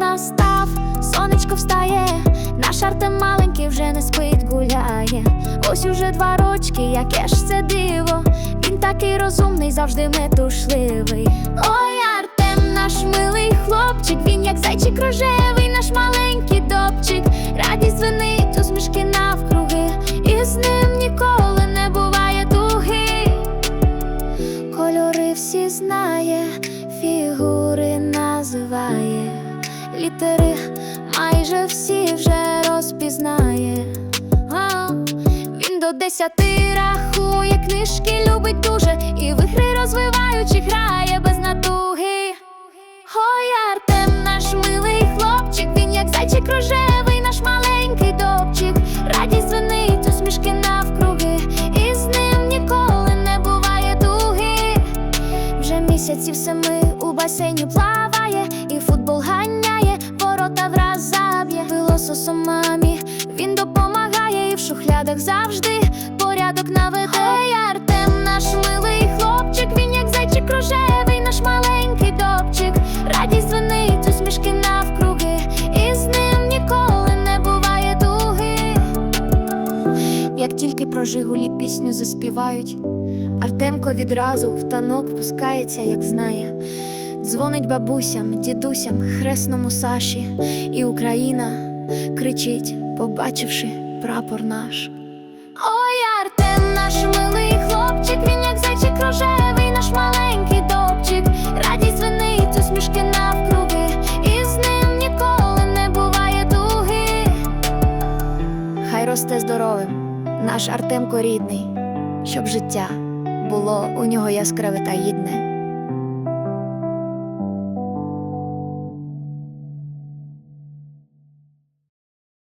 настав, сонечко встає, наш Артем маленький вже не спить, гуляє. Ось уже два рочки, яке ж це диво. Він такий розумний, завжди метушливий. Ой, Артем, наш милий хлопчик, він як зайчик рожевий, наш маленький добчик. Радість звенить, усмішки навкруги, і з ним ніколи не буває туги. Кольори всі знає, фігури називає, літери майже всі вже розпізнає. А, він до десяти рахує, книжки любить дуже, і в ігри розвиваючи грає без натуги. Ой, Артем, наш милий хлопчик, він як зайчик рожевий, наш маленький добчик. Радість звенить, усмішки навкруги, і з ним ніколи не буває туги. Вже місяців семи у басейні плаває, і футбол ганяє, шухлядах завжди порядок наведе. Ей, Артем, наш милий хлопчик, він як зайчик рожевий, наш маленький добчик. Радість звенить, усмішки навкруги, і з ним ніколи не буває туги. Як тільки про Жигулі пісню заспівають, Артемко відразу в танок пускається, як знає. Дзвонить бабусям, дідусям, хресному Саші, і Україна кричить, побачивши прапор наш. Ой, Артем, наш милий хлопчик, він як зайчик рожевий, наш маленький добчик. Радість звенить, усмішки навкруги, і з ним ніколи не буває туги. Хай росте здоровим, наш Артемко рідний, щоб життя було у нього яскраве та гідне.